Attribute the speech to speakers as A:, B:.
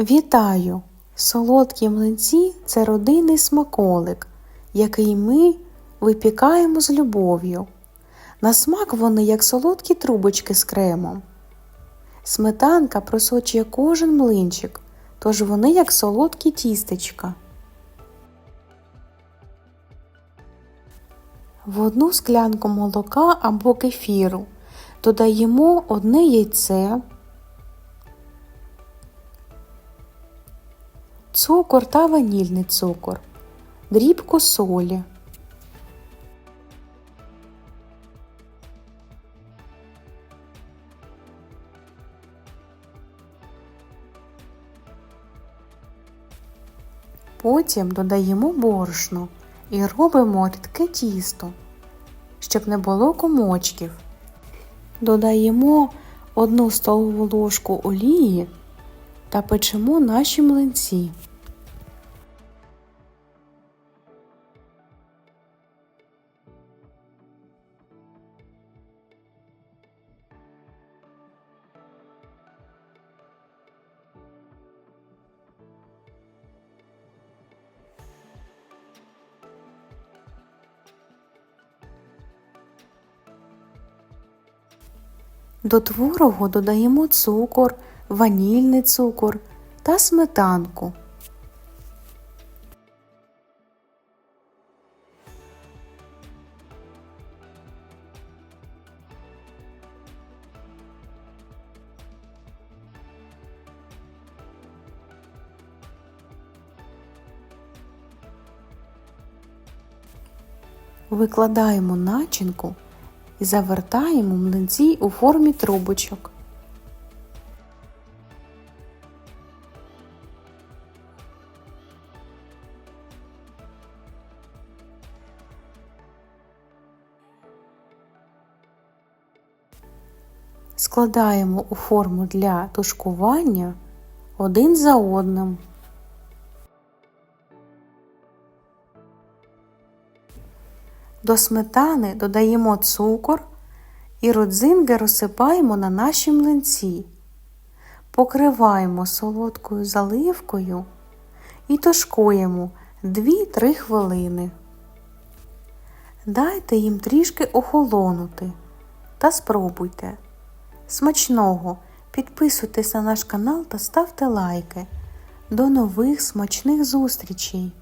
A: Вітаю! Солодкі млинці це родинний смаколик, який ми випікаємо з любов'ю. На смак вони як солодкі трубочки з кремом. Сметанка просочує кожен млинчик, тож вони як солодкі тістечка. В одну склянку молока або кефіру додаємо одне яйце, цукор та ванільний цукор, дрібку солі. Потім додаємо борошно і робимо рідке тісто, щоб не було комочків. Додаємо одну столову ложку олії та печемо наші млинці. До творогу додаємо цукор, ванільний цукор та сметанку. Викладаємо начинку і завертаємо млинці у формі трубочок. Складаємо у форму для тушкування один за одним. До сметани додаємо цукор і родзинки розсипаємо на наші млинці. Покриваємо солодкою заливкою і тушкуємо 2-3 хвилини. Дайте їм трішки охолонути та спробуйте. Смачного! Підписуйтесь на наш канал та ставте лайки. До нових смачних зустрічей!